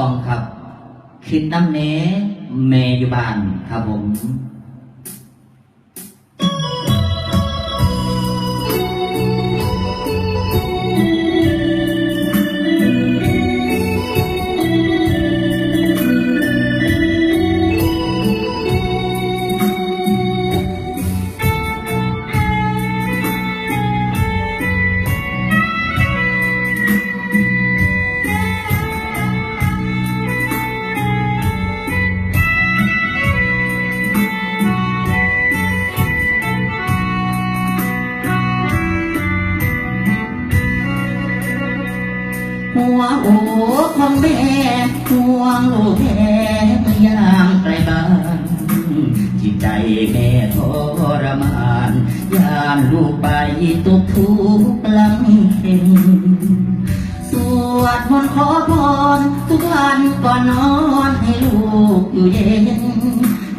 องครับ คิดน้ำเนเมอยู่บ้านครับผม หัวโอ้ของแม่ห่วงลูกแท้เมื่อยามไกลบ้านจิตใจแม่ทรมานยามลูกไปตกทุกข์ลังเข็นสวดมนต์ขอพรทุกวันก่อนนอนให้ลูกอยู่เย็น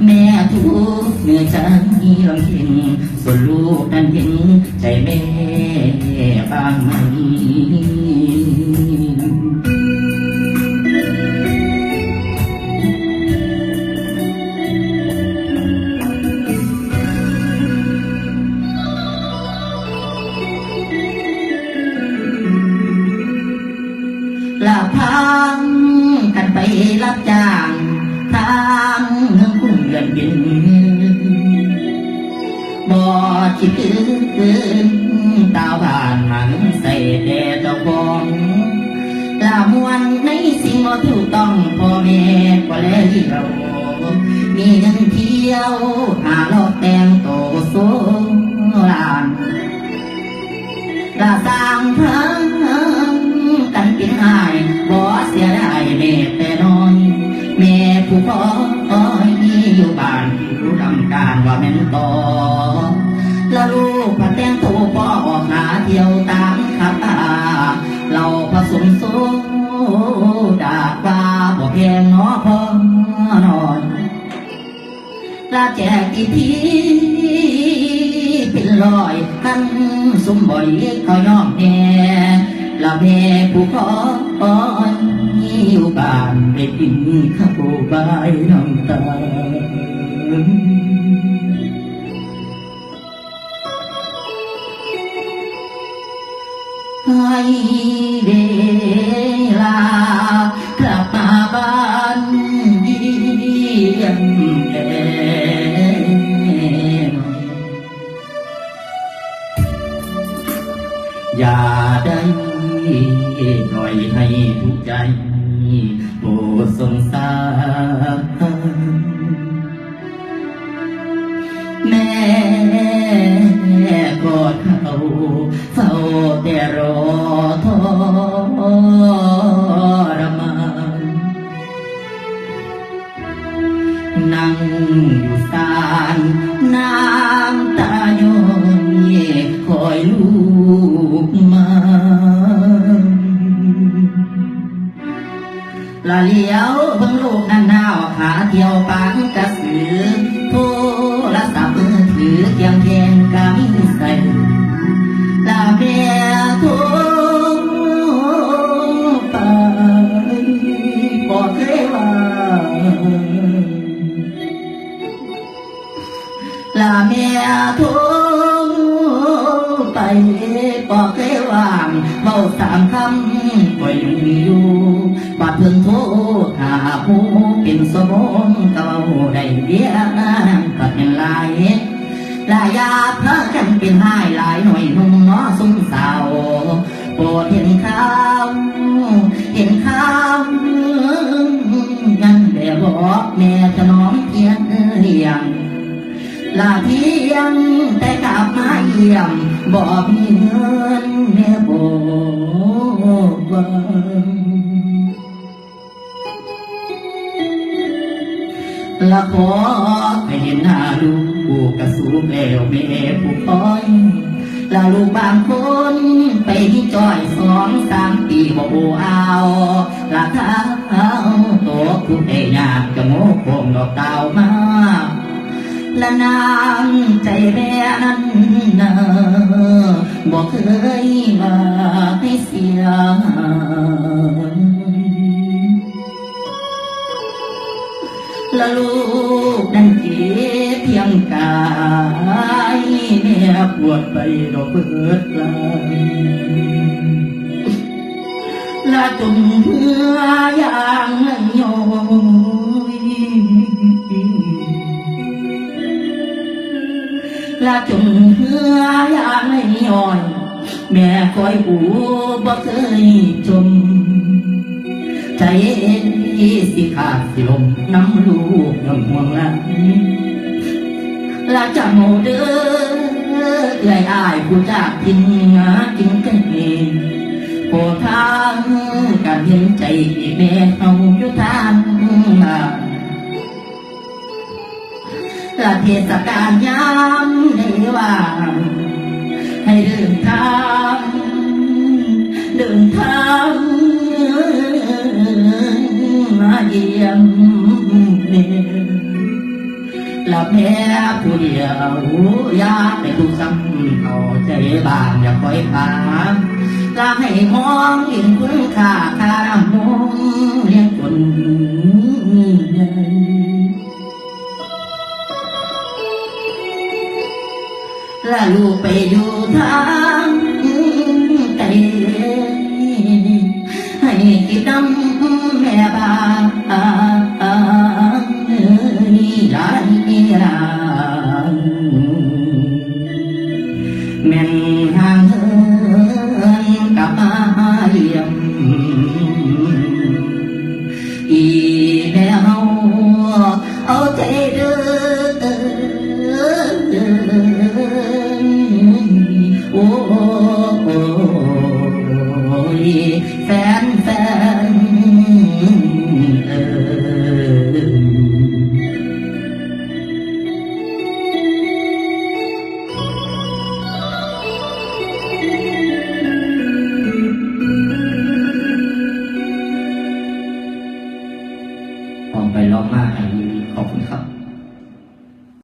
แม่ทุกเหนื่อยใจลำเค็นส่วนลูกนั้นเห็นใจแม่บ้างไหม รับจ้างทางเงินคุ้งเดือนบินบ่คิดถึงตาบ้านมันใส่แด่เจ้าของตามวนในสิ่งบ่ถูกต้องพ่อแม่ก็แล้วเรามีเงินเที่ยวหาลอ การว่าแม่นต่อล้วลูกพระแต่งตัวพ่อออกหาเที่ยวตามขับตาเราผสมโซดาว่าบ่แพงนาะพ่อนอนลาแจกอีทีเป็นรอยพันสมบ่อยเขายอมแน่ลาแม่ผู้ขอคอยู่บ้านไปกินข้าวใบน้ำตา เวลากลับมาบ้านเยี่ยมแก่อย่าได้หน่อยให้ทุกใจ ลาเลี้ยวเบิ่งลูกนั่นหนาวขาเที่ยวปางกระสือโทรศัพท์มือถือเตียงแทนกามิใส่ลาเมียโทรไปบอกเคยว่าลาเมียโทรไปบอกเคย ว่างเบาสามคำก็ยังอยู่บัดเพิ่งโทรหาผู้เป็นสมองเก่าได้เดียนั่งกับยังหลายลายาพระกันเป็นหายหลายหน่อยนุ่งน้อสุ่มสาวโปรดเห็นข้าวเห็นข้าวงั้นแต่บอกแม่จะน้องเพียงเลี้ยงลาเพียงแต่กลับมาเยี่ยมบอกมีเงินแม่ ละขอให้เห็นหน้าลูกกระสูบแล้วแม่ผู้คอยลาลูกบางคน ไปที่จอยสองสามปีบอกเอาลาเท้าตัวคุณได้ยากจะโมกคงดอกดาวมาและนางใจแม่นั้นนะบอกเคยมาให้เสีย ละลูกนั้นเจ็บเพียงกายแม่ปวดไปดอกเบิดลายละจงเพื่ออย่างนั้นโยละจงเพื่ออย่างนั้นย้อยแม่คอยอูบ่เคยจมใจ สิลมน้ำลูกน้ำห่วงหลานลาจะโมเดอเอื้อยอายผู้จากทินงากินกันเองโปรดทางการเห็นใจแม่เฮาอยู่ทางบ้าละเทศกาลยามในว่างให้เดินทาง เดินทาง มาเยี่ยมเนลับแม่ผู้เดียวอยากให้ทุกซ้ำเข้าใจบ้างอย่าคอยพามลาให้มองเห็นคุณค่าค่ามงเลี้ยงคนใหญ่และลูกไปอยู่ทาง โ